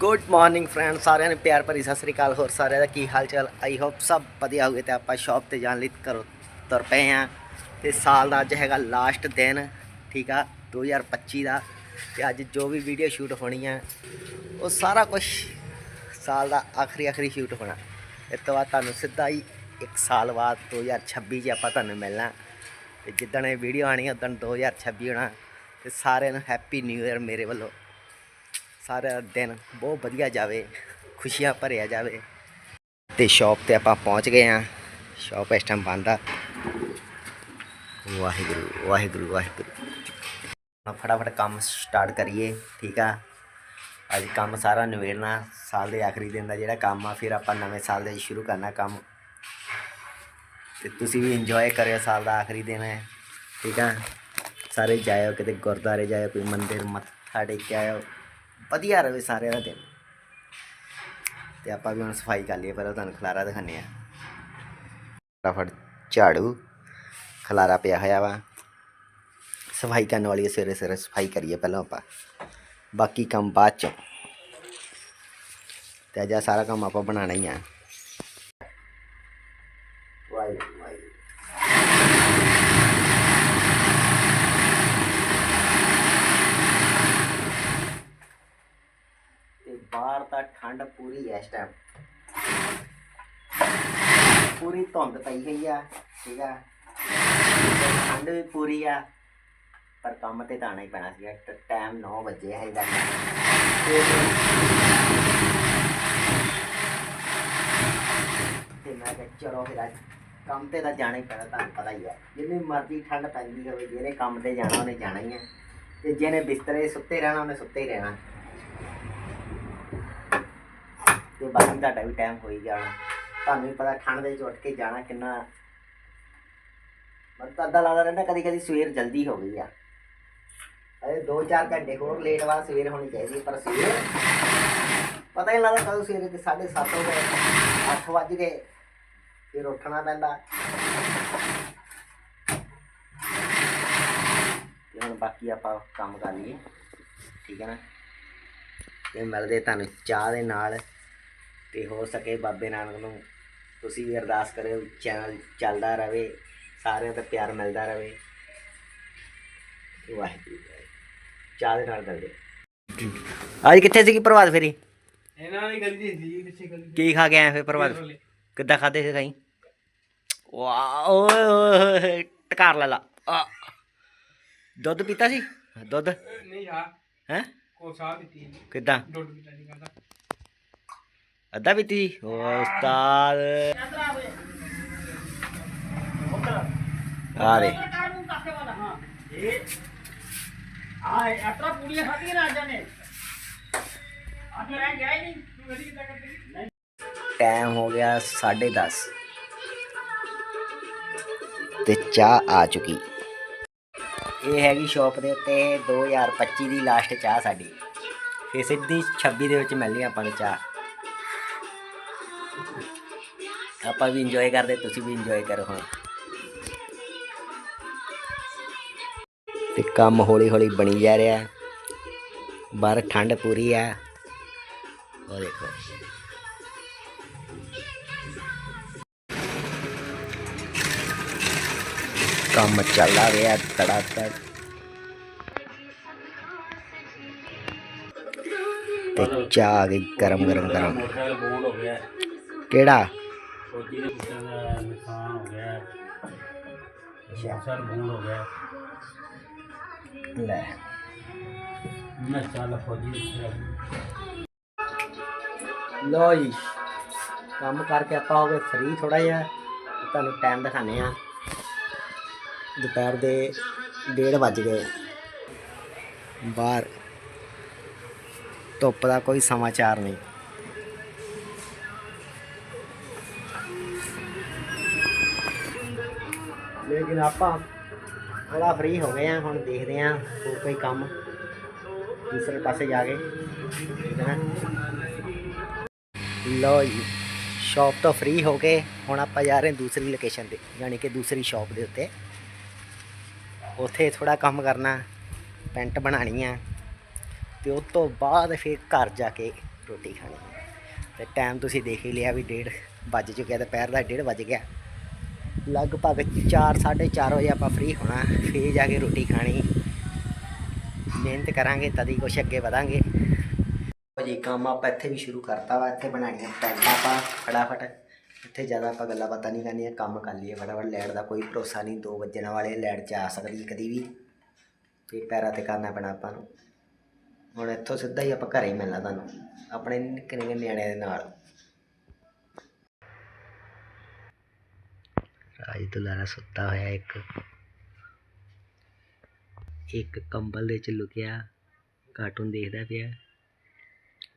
Good morning friend ਸਾਰਿਆਂ ਨੂੰ ਪਿਆਰ ਭਰੀ ਸਤਿ ਸ੍ਰੀ ਅਕਾਲ। ਹੋਰ ਸਾਰਿਆਂ ਦਾ ਕੀ ਹਾਲ ਚਾਲ? ਆਈ ਹੋਪ ਸਭ ਵਧੀਆ ਹੋਵੇ ਤੇ ਆਪਾਂ ਸ਼ਾਪ ਤੇ ਜਾਣ ਲਈ ਕਰੋ ਤੁਰ ਪਏ ਆ ਤੇ ਸਾਲ ਦਾ ਅੱਜ ਹੈਗਾ ਲਾਸਟ ਦਿਨ, ਠੀਕ ਆ 2025 ਦਾ। ਤੇ ਅੱਜ ਜੋ ਵੀ ਵੀਡੀਓ ਸ਼ੂਟ ਹੋਣੀ ਆ, ਉਹ ਸਾਰਾ ਕੁਝ ਸਾਲ ਦਾ ਆਖਰੀ ਆਖਰੀ ਸ਼ੂਟ ਹੋਣਾ। ਇਸ ਤੋਂ ਬਾਅਦ ਤੁਹਾਨੂੰ ਸਿੱਧਾ ਹੀ ਇੱਕ ਸਾਲ ਬਾਅਦ 2026 'ਚ ਆਪਾਂ ਤੁਹਾਨੂੰ ਮਿਲਣਾ। ਤੇ ਜਿੱਦਣ ਇਹ ਵੀਡੀਓ ਆਣੀ ਉਦੋਂ 2026 ਹੋਣਾ। ਤੇ ਸਾਰਿਆਂ ਨੂੰ ਹੈਪੀ ਨਿਊ ਇਅਰ ਮੇਰੇ ਵੱਲੋਂ। ਸਾਰਾ ਦਿਨ ਬਹੁਤ ਵਧੀਆ ਜਾਵੇ, ਖੁਸ਼ੀਆਂ ਭਰਿਆ ਜਾਵੇ। ਤੇ ਸ਼ਾਪ ਤੇ ਆਪਾਂ ਪਹੁੰਚ ਗਏ ਆ ਸ਼ਾਪ ਇਸ ਟਾਈਮ ਬੰਦ ਆ। ਵਾਹਿਗੁਰੂ ਵਾਹਿਗੁਰੂ ਵਾਹਿਗੁਰੂ। ਹੁਣ ਫਟਾਫਟ ਕੰਮ ਸਟਾਰਟ ਕਰੀਏ, ਠੀਕ ਆ? ਅੱਜ ਕੰਮ ਸਾਰਾ ਨਿਬੇੜਨਾ, ਸਾਲ ਦੇ ਆਖਰੀ ਦਿਨ ਦਾ ਜਿਹੜਾ ਕੰਮ ਆ, ਫਿਰ ਆਪਾਂ ਨਵੇਂ ਸਾਲ ਦੇ ਵਿੱਚ ਸ਼ੁਰੂ ਕਰਨਾ ਕੰਮ। ਤੇ ਤੁਸੀਂ ਵੀ ਇੰਜੋਏ ਕਰਿਓ ਸਾਲ ਦਾ ਆਖਰੀ ਦਿਨ ਹੈ ਠੀਕ ਆ? ਸਾਰੇ ਜਾਇਓ, ਕਿਤੇ ਗੁਰਦੁਆਰੇ ਜਾਇਓ, ਕੋਈ ਮੰਦਿਰ ਮੱਥਾ ਟੇਕ ਕੇ ਆਇਓ। ਵਧੀਆ ਰਹੇ ਸਾਰਿਆਂ ਦਾ ਦਿਨ। ਤੇ ਆਪਾਂ ਵੀ ਹੁਣ ਸਫ਼ਾਈ ਕਰ ਲਈਏ, ਪਹਿਲਾਂ ਤੁਹਾਨੂੰ ਖਲਾਰਾ ਦਿਖਾਉਂਦੇ ਆ ਫਟਾਫਟ ਝਾੜੂ, ਖਲਾਰਾ ਪਿਆ ਹੋਇਆ ਵਾ। ਸਫ਼ਾਈ ਕਰਨ ਵਾਲੀ ਸਵੇਰੇ ਸਵੇਰੇ ਸਫ਼ਾਈ ਕਰੀਏ ਪਹਿਲਾਂ ਆਪਾਂ। ਬਾਕੀ ਕੰਮ ਬਾਅਦ ਚ। ਤੇ ਅੱਜ ਸਾਰਾ ਕੰਮ ਆਪਾਂ ਬਣਾਉਣਾ ਹੀ ਆ ਵਾਹਿਗੁਰੂ ਵਾਹਿਗੁਰੂ ਤੇ ਬਾਹਰ ਤਾਂ ਠੰਡ ਪੂਰੀ ਐ ਇਸ ਟਾਈਮ ਪੂਰੀ ਧੁੰਦ ਪਈ ਹੋਈ ਆ, ਠੀਕ ਆ। ਠੰਡ ਵੀ ਪੂਰੀ ਆ, ਪਰ ਕੰਮ ਤੇ ਤਾਂ ਆਉਣਾ ਹੀ ਪੈਣਾ ਸੀਗਾ। ਟਾਈਮ 9 ਵਜੇ ਹੈ ਇਹਦਾ ਤੇ ਮੈਂ ਕਿਹਾ ਚਲੋ ਫਿਰ ਅੱਜ ਕੰਮ ਤੇ ਤਾਂ ਜਾਣਾ ਹੀ ਪੈਣਾ, ਤੁਹਾਨੂੰ ਪਤਾ ਹੀ ਹੈ ਜਿੰਨੀ ਮਰਜ਼ੀ ਠੰਡ ਪੈਂਦੀ ਹੋਵੇ, ਜਿਹਨੇ ਕੰਮ ਤੇ ਜਾਣਾ, ਉਹਨੇ ਜਾਣਾ ਹੀ ਹੈ ਤੇ ਜਿਹਨੇ ਬਿਸਤਰੇ ਸੁੱਤੇ ਰਹਿਣਾ, ਉਹਨੇ ਸੁੱਤੇ ਹੀ ਰਹਿਣਾ। ਤੇ ਬਾਕੀ ਤੁਹਾਡਾ ਵੀ ਟਾਈਮ ਹੋ ਹੀ ਜਾਣਾ ਤੁਹਾਨੂੰ ਵੀ ਪਤਾ ਠੰਡ ਦੇ ਵਿੱਚ ਉੱਠ ਕੇ ਜਾਣਾ ਕਿੰਨਾ ਮਨ ਤਾਂ ਅੱਧਾ ਲੱਗਦਾ ਰਹਿੰਦਾ ਕਦੀ ਕਦੀ ਸਵੇਰ ਜਲਦੀ ਹੋ ਗਈ ਆ। ਅਰੇ 2-4 ਘੰਟੇ ਹੋਰ ਲੇਟ ਬਾਅਦ ਸਵੇਰ ਹੋਣੀ ਚਾਹੀਦੀ ਪਰ ਸਵੇਰ ਪਤਾ ਹੀ ਨਹੀਂ ਲੱਗਦਾ ਕਦੋਂ ਸਵੇਰੇ ਤੇ 7:30 ਹੋ ਗਏ 8 ਵੱਜ ਗਏ, ਫਿਰ ਉੱਠਣਾ ਪੈਂਦਾ। ਤੇ ਹੁਣ ਬਾਕੀ ਆਪਾਂ ਕੰਮ ਕਰ ਲਈਏ, ਠੀਕ ਹੈ ਨਾ? ਤੇ ਮਿਲਦੇ ਤੁਹਾਨੂੰ ਚਾਹ ਦੇ ਨਾਲ। ਤੇ ਹੋ ਸਕੇ ਬਾਬੇ ਨਾਨਕ ਨੂੰ। ਤੁਸੀਂ ਵੀ ਅਰਦਾਸ ਕਰਿਓ ਚੈਨਲ ਚੱਲਦਾ ਰਹੇ ਸਾਰਿਆਂ ਦਾ ਪਿਆਰ ਮਿਲਦਾ ਰਹੇ ਵਾਹਿਗੁਰੂ। ਚਾਹ ਦੇ ਨਾਲ ਮਿਲਦੇ ਅੱਜ ਕਿੱਥੇ ਸੀਗੀ ਪ੍ਰਭਾਤ ਫੇਰੀ? ਇਹਨਾਂ ਦੀ ਗਲੀ ਦੀ ਸੀ ਪਿੱਛੇ ਗਲੀ ਕੀ ਖਾ ਕੇ ਆਏ ਫੇ ਪ੍ਰਭਾਤ? ਕਿੱਦਾਂ ਖਾਦੇ ਸੀ ਖਾਈ ਵਾਹ ਓਏ ਓਏ ਟਕਾਰ ਲਾ ਲਾ। ਆ। ਦੁੱਧ ਪੀਤਾ ਸੀ? ਦੁੱਧ? ਨਹੀਂ ਯਾਰ ਹੈ? ਕੋ ਸਾਹ ਦਿੱਤੀ ਕਿੱਦਾਂ? ਡੋਡ ਵੀ ਨਹੀਂ ਕਰਦਾ ਅੱਧਾ ਪੀਤੀ ਉਸਤਾਦ ਆ ਦੇ ਆ ਐਟਰਾ ਪੂੜੀਆਂ ਖਾਧੀਆਂ ਨਾ ਆਜਾਂ ਨੇ ਅੱਜ ਰਹਿ ਗਿਆ ਹੀ ਨਹੀਂ ਤੂੰ ਗੱਡੀ ਕਿੱਦਾਂ ਕਰਦੀ ਟਾਈਮ ਹੋ ਗਿਆ 10:30 ਤੇ ਚਾਹ ਆ ਚੁੱਕੀ ਇਹ ਹੈਗੀ ਸ਼ਾਪ ਦੇ ਉੱਤੇ 2025 ਦੀ ਲਾਸਟ ਚਾਹ ਸਾਡੀ ਫਿਰ ਸਿੱਧੀ 26 ਦੇ ਵਿੱਚ ਮਿਲਣੀ ਆਪਾਂ ਨੂੰ ਚਾਹ ਆਪਾਂ ਵੀ ਇੰਜੋਏ ਕਰਦੇ ਤੁਸੀਂ ਵੀ ਇੰਜੋਏ ਕਰੋ। ਹੁਣ ਤੇ ਕੰਮ ਹੌਲੀ ਹੌਲੀ ਬਣੀ ਜਾ ਰਿਹਾ। ਬਾਹਰ ਠੰਡ ਪੂਰੀ ਆ। ਉਹ ਦੇਖੋ। ਕੰਮ ਚੱਲਦਾ ਰਿਹਾ ਤੜਾ ਤੜ ਤੇ ਚਾਹ ਆ ਗਈ ਗਰਮ ਗਰਮ ਗਰਮ ਕਿਹੜਾ? ਫੌਜੀ ਦੇ ਪੁੱਤਾਂ ਦਾ ਨੁਕਸਾਨ ਹੋ ਗਿਆ ਮੋਟਰਸਾਈਕਲ ਬੋਰਡ ਹੋ ਗਿਆ। ਲੈ। ਮੈਂ ਚੱਲ ਫੌਜੀ ਦੇ ਲੋ ਜੀ ਕੰਮ ਕਰਕੇ ਆਪਾਂ ਹੋ ਗਏ ਫ੍ਰੀ ਥੋੜਾ ਜਿਹਾ। ਤੇ ਤੁਹਾਨੂੰ ਟਾਈਮ ਦਿਖਾਣੇ ਆ ਦੁਪਹਿਰ ਦੇ 1:30 ਵੱਜ ਗਏ। ਬਾਹਰ ਧੁੱਪ ਦਾ ਕੋਈ ਸਮਾਚਾਰ ਨਹੀਂ। ਲੇਕਿਨ ਆਪਾਂ ਥੋੜਾ ਫ੍ਰੀ ਹੋ ਗਏ ਆ, ਹੁਣ ਦੇਖਦੇ ਆ ਹੋਰ ਕੋਈ ਕੰਮ। ਦੂਸਰੇ ਪਾਸੇ ਜਾ ਕੇ। ਹੈ ਨਾ? ਲੋ ਜੀ ਸ਼ਾਪ ਤੋਂ ਫ੍ਰੀ ਹੋ ਕੇ ਹੁਣ ਆਪਾਂ ਜਾ ਰਹੇ ਦੂਸਰੀ ਲੋਕੇਸ਼ਨ ਤੇ, ਯਾਨੀ ਕਿ ਦੂਸਰੀ ਸ਼ਾਪ ਦੇ ਉੱਤੇ। ਉੱਥੇ ਥੋੜਾ ਕੰਮ ਕਰਨਾ, ਪੈਂਟ ਬਣਾਉਣੀ ਆ। ਤੇ ਉਸ ਤੋਂ ਬਾਅਦ ਫਿਰ ਘਰ ਜਾ ਕੇ ਰੋਟੀ ਖਾਣੀ ਤੇ ਟਾਈਮ ਤੁਸੀਂ ਦੇਖ ਹੀ ਲਿਆ ਵੀ ਡੇਢ ਵੱਜ ਚੁੱਕਿਆ, ਦੁਪਹਿਰ ਦਾ ਡੇਢ ਵੱਜ ਗਿਆ। ਲਗਭਗ 4 4:30 ਵਜੇ ਆਪਾਂ ਫ੍ਰੀ ਹੋਣਾ, ਫੇਰ ਜਾ ਕੇ ਰੋਟੀ ਖਾਣੀ। ਮਿਹਨਤ ਕਰਾਂਗੇ, ਤਦ ਹੀ ਕੁਛ ਅੱਗੇ ਵਧਾਂਗੇ। ਜੀ, ਕੰਮ ਆਪਾਂ ਇੱਥੇ ਵੀ ਸ਼ੁਰੂ ਕਰਤਾ ਵਾ, ਇੱਥੇ ਬਣਾਣੀਆਂ ਟੈਂਟਾਂ ਆਪਾਂ ਫਟਾਫਟ। ਇੱਥੇ ਜ਼ਿਆਦਾ ਆਪਾਂ ਗੱਲਾਂ ਬਾਤਾਂ ਨਹੀਂ ਕਰਨੀਆਂ, ਕੰਮ ਕਰ ਲਈਏ ਫਟਾਫਟ। ਲਾਈਟ ਦਾ ਕੋਈ ਭਰੋਸਾ ਨਹੀਂ 2 ਵੱਜਣ ਵਾਲੇ ਲਾਈਟ ਚ ਆ ਸਕਦੀ ਕਦੀ ਵੀ। ਤੇ ਪੈਰਾਂ ਤੇ ਕਰਨਾ ਪੈਣਾ ਆਪਾਂ ਨੂੰ। ਹੁਣ ਇੱਥੋਂ ਸਿੱਧਾ ਹੀ ਆਪਾਂ ਘਰੇ ਹੀ ਮਿਲਣਾ ਤੁਹਾਨੂੰ, ਆਪਣੇ ਨਿੱਕੇ ਨਿੱਕੇ ਨਿਆਣਿਆਂ ਦੇ ਨਾਲ। ਰਾਜ ਦੁਲਾਰਾ ਸੁੱਤਾ ਹੋਇਆ ਇੱਕ। ਇੱਕ ਕੰਬਲ ਦੇ ਚ ਲੁਕਿਆ ਕਾਰਟੂਨ ਦੇਖਦਾ ਪਿਆ।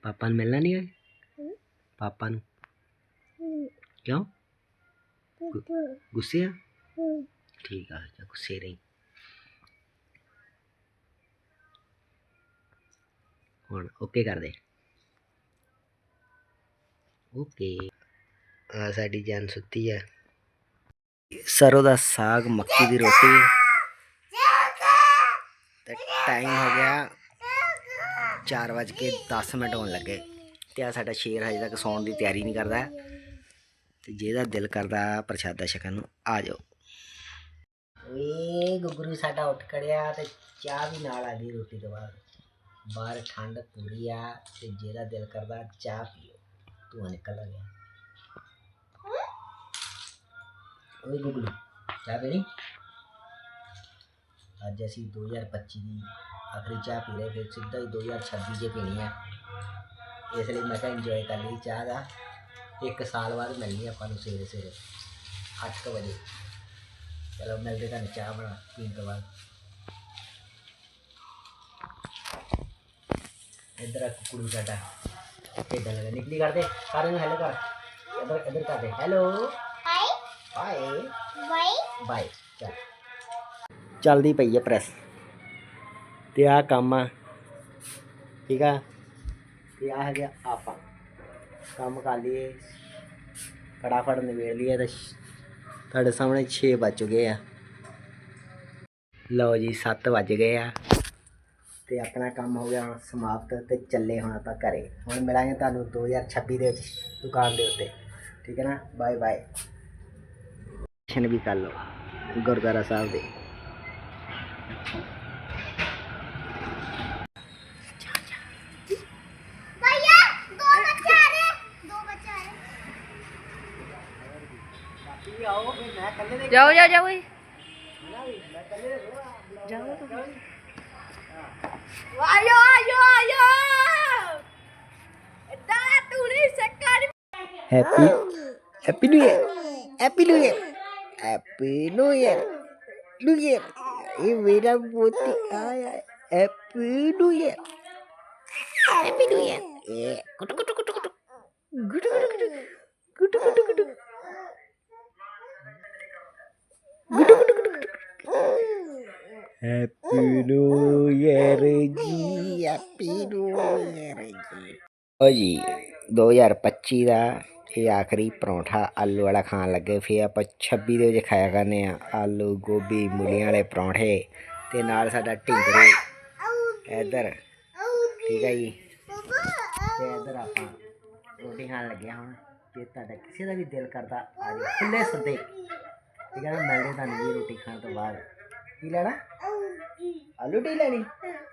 ਪਾਪਾ ਨੂੰ ਮਿਲਣਾ ਨਹੀਂ ਹੋਏ ਪਾਪਾ ਨੂੰ? ਕਿਉਂ? ਗੁ- ਗੁੱਸੇ ਆ? ਠੀਕ ਆ ਜਾ ਗੁੱਸੇ ਰਹੀ। ਹੁਣ ਓਕੇ ਕਰ ਦੇ ਓਕੇ। ਆ ਸਾਡੀ ਜਾਨ ਸੁੱਤੀ ਆ। ਸਰੋਂ ਦਾ ਸਾਗ, ਮੱਕੀ ਦੀ ਰੋਟੀ। ਤੇ ਟਾਈਮ ਹੋ ਗਿਆ 4 ਵਜ ਕੇ 10 ਮਿੰਟ ਹੋਣ ਲੱਗੇ ਤੇ ਆ ਸਾਡਾ ਸ਼ੇਰ ਹਜੇ ਤੱਕ ਸੌਣ ਦੀ ਤਿਆਰੀ ਨਹੀਂ ਕਰਦਾ। ਤੇ ਜਿਹਦਾ ਦਿਲ ਕਰਦਾ ਪ੍ਰਸ਼ਾਦਾ ਛਕਣ ਨੂੰ, ਆ ਜਾਓ। ਓਏ, ਗੁੱਗਰੂ ਸਾਡਾ ਉੱਠ ਖੜਿਆ ਤੇ ਚਾਹ ਵੀ ਨਾਲ ਆ ਗਈ ਰੋਟੀ ਤੋਂ ਬਾਅਦ। ਬਾਹਰ ਠੰਡ ਪੂਰੀ ਆ ਤੇ ਜਿਹਦਾ ਦਿਲ ਕਰਦਾ ਚਾਹ ਪੀਓ। ਤੂੰ ਨਿਕਲ ਗਿਆ ਓਏ ਗੁੱਗਰੂ ਚਾਹ ਪੀਣੀ? ਅੱਜ ਅਸੀਂ 2025 ਦੀ ਆਖਰੀ ਚਾਹ ਪੀ ਰਹੇ, ਫਿਰ ਸਿੱਧਾ ਹੀ 2026 ਜੇ ਪੀਣੀ ਆ। ਇਸ ਲਈ ਮੈਂ ਕਿਹਾ ਇੰਜੋਏ ਕਰ ਲਈ ਚਾਹ ਦਾ। ਇੱਕ ਸਾਲ ਬਾਅਦ ਮਿਲਣੀ ਆਪਾਂ ਨੂੰ ਸਵੇਰੇ ਸਵੇਰੇ 8 ਵਜੇ। ਚਲੋ ਮਿਲਦੇ ਤੁਹਾਨੂੰ ਚਾਹ ਬਣਾ, ਪੀਣ ਤੋਂ ਬਾਅਦ। ਇੱਧਰ ਆ ਕੁਕੜੂ ਸਾਡਾ। ਖੇਡਣ ਲੱਗਾ ਨਿਕਲੀ ਕਰਦੇ ਸਾਰਿਆਂ ਨੂੰ ਹੈਲੋ ਕਰ। ਇੱਧਰ ਇੱਧਰ ਕਰਦੇ ਹੈਲੋ ਬਾਏ ਬਾਏ ਚੱਲ ਚੱਲਦੀ ਪਈ ਹੈ ਪ੍ਰੈਸ ਤੇ ਆ ਕੰਮ ਆ ਠੀਕ ਆ ਤੇ ਆ ਹੈਗਾ ਆਪਾਂ ਕੰਮ ਕਰ ਲਈਏ ਫਟਾਫਟ ਨਿਬੇੜ ਲਈਏ ਤੇ ਤੁਹਾਡੇ ਸਾਹਮਣੇ 6 ਵੱਜ ਚੁੱਕੇ ਆ ਲਓ ਜੀ 7 ਵੱਜ ਗਏ ਆ ਤੇ ਆਪਣਾ ਕੰਮ ਹੋ ਗਿਆ ਸਮਾਪਤ ਤੇ ਚੱਲੇ ਹੁਣ ਆਪਾਂ ਘਰੇ ਹੁਣ ਮਿਲਾਂਗੇ ਤੁਹਾਨੂੰ 2026 ਦੇ ਵਿੱਚ ਦੁਕਾਨ ਦੇ ਉੱਤੇ ਠੀਕ ਹੈ ਨਾ ਬਾਏ ਬਾਏ ਦਰਸ਼ਨ ਵੀ ਕਰ ਲਓ ਗੁਰਦੁਆਰਾ ਸਾਹਿਬ ਦੇ। ਭਈਆ ਦੋ ਬੱਚੇ ਆ ਰਹੇ। ਦੋ ਬੱਚੇ ਆ ਰਹੇ। ਜਾਓ ਜਾਓ ਜਾਓ ਓਏ। ਆਇਓ ਆਇਓ ਆਇਓ ਇਦਾਂ ਤੂੰ ਨਹੀਂ ਸਕਾ happy happy new year happy new year happy new year new year ਇਹ ਮੇਰਾ ਪੋਤੀ ਆਇਆ happy new year happy new year ਇਹ ਕੁਟ ਕੁਟ ਕੁਟ ਕੁਟ ਗੁਟ ਗੁਟ ਗੁਟ ਗੁਟ ਗੁਟ ਗੁਟ ਹੈਪੀ ਨਿਊ ਇਅਰ ਜੀ ਹੈਪੀ ਨਿਊ ਇਅਰ ਜੀ ਓ ਜੀ 2025 ਦਾ ਇਹ ਆਖਰੀ ਪਰੌਂਠਾ ਆਲੂ ਵਾਲਾ ਖਾਣ ਲੱਗੇ। ਫਿਰ ਆਪਾਂ 26 ਦੇ ਵਿੱਚ ਖਾਇਆ ਕਰਨੇ ਆ ਆਲੂ, ਗੋਭੀ, ਮੂਲੀਆਂ ਵਾਲੇ ਪਰੌਂਠੇ ਤੇ ਨਾਲ ਸਾਡਾ ਢਿੰਗਰੇ। ਇੱਧਰ, ਠੀਕ ਹੈ ਜੀ? ਤੇ ਇੱਧਰ ਆਪਾਂ ਰੋਟੀ ਖਾਣ ਲੱਗੇ ਹੁਣ। ਜੇ ਤੁਹਾਡਾ ਕਿਸੇ ਦਾ ਵੀ ਦਿਲ ਕਰਦਾ, ਆ ਜਾਓ ਖੁੱਲੇ ਸੱਦੇ ਠੀਕ ਹੈ ਨਾ, ਮਿਲਦੇ ਤੁਹਾਨੂੰ ਵੀ ਰੋਟੀ ਖਾਣ ਤੋਂ ਬਾਅਦ। ਕੀ ਲੈਣਾ? ਆਲੂ ਟੀ ਲੈਣੀ?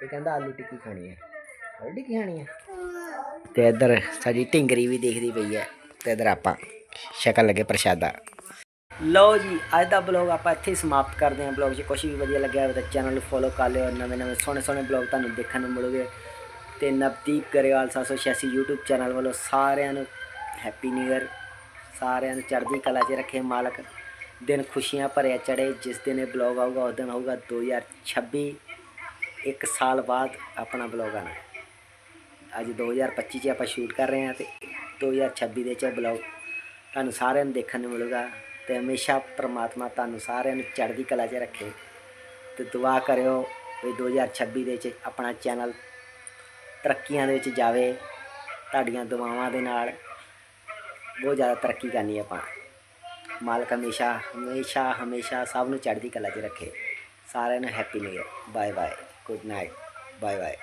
ਇਹ ਕਹਿੰਦਾ ਆਲੂ ਟਿੱਕੀ ਖਾਣੀ ਹੈ ਆਲੂ ਟਿੱਕੀ ਖਾਣੀ ਹੈ ਤੇ ਇੱਧਰ ਸਾਡੀ ਢਿੰਗਰੀ ਵੀ ਦੇਖਦੀ ਪਈ ਹੈ ਤੇ ਇੱਧਰ ਆਪਾਂ ਸ਼ਕਲ ਲੱਗੇ ਪ੍ਰਸ਼ਾਦਾ। ਲਓ ਜੀ, ਅੱਜ ਦਾ ਬਲੌਗ ਆਪਾਂ ਇੱਥੇ ਹੀ ਸਮਾਪਤ ਕਰਦੇ ਹਾਂ। ਬਲੌਗ 'ਚ ਕੁਛ ਵੀ ਵਧੀਆ ਲੱਗਿਆ ਹੋਵੇ ਤਾਂ ਚੈਨਲ ਨੂੰ ਫੋਲੋ ਕਰ ਲਿਓ। ਨਵੇਂ ਨਵੇਂ ਸੋਹਣੇ ਸੋਹਣੇ ਬਲੌਗ ਤੁਹਾਨੂੰ ਦੇਖਣ ਨੂੰ ਮਿਲੂਗੇ ਤੇ ਨਵਦੀਪ ਗਰੇਵਾਲ 786 YouTube ਚੈਨਲ ਵੱਲੋਂ ਸਾਰਿਆਂ ਨੂੰ ਹੈਪੀ ਨਿਊ ਇਅਰ ਸਾਰਿਆਂ ਨੂੰ ਚੜ੍ਹਦੀ ਕਲਾ 'ਚ ਰੱਖੇ ਮਾਲਕ। ਦਿਨ ਖੁਸ਼ੀਆਂ ਭਰਿਆ ਚੜੇ ਜਿਸ ਦਿਨ ਇਹ ਬਲੌਗ ਆਊਗਾ, ਉਸ ਦਿਨ ਆਊਗਾ 2026 ਇੱਕ ਸਾਲ ਬਾਅਦ ਆਪਣਾ ਬਲੌਗ ਆਣਾ ਅੱਜ 2025 'ਚ ਆਪਾਂ ਸ਼ੂਟ ਕਰ ਰਹੇ ਹਾਂ ਤੇ 2026 ਦੇ 'ਚ ਬਲੌਗ। ਤੁਹਾਨੂੰ ਸਾਰਿਆਂ ਨੂੰ ਦੇਖਣ ਨੂੰ ਮਿਲੂਗਾ ਤੇ ਹਮੇਸ਼ਾ ਪ੍ਰਮਾਤਮਾ ਤੁਹਾਨੂੰ ਸਾਰਿਆਂ ਨੂੰ ਚੜ੍ਹਦੀ ਕਲਾ 'ਚ ਰੱਖੇ। ਤੇ ਦੁਆ ਕਰਿਓ ਵੀ 2026 ਦੇ 'ਚ ਆਪਣਾ ਚੈਨਲ ਤਰੱਕੀਆਂ ਦੇ ਵਿੱਚ ਜਾਵੇ, ਤੁਹਾਡੀਆਂ ਦੁਆਵਾਂ ਦੇ ਨਾਲ ਬਹੁਤ ਜ਼ਿਆਦਾ ਤਰੱਕੀ ਕਰਨੀ ਆਪਾਂ। ਮਾਲਕ ਹਮੇਸ਼ਾ ਹਮੇਸ਼ਾ ਹਮੇਸ਼ਾ ਸਭ ਨੂੰ ਚੜ੍ਹਦੀ ਕਲਾ 'ਚ ਰੱਖੇ। ਸਾਰਿਆਂ ਨੂੰ happy new year bye bye good night bye bye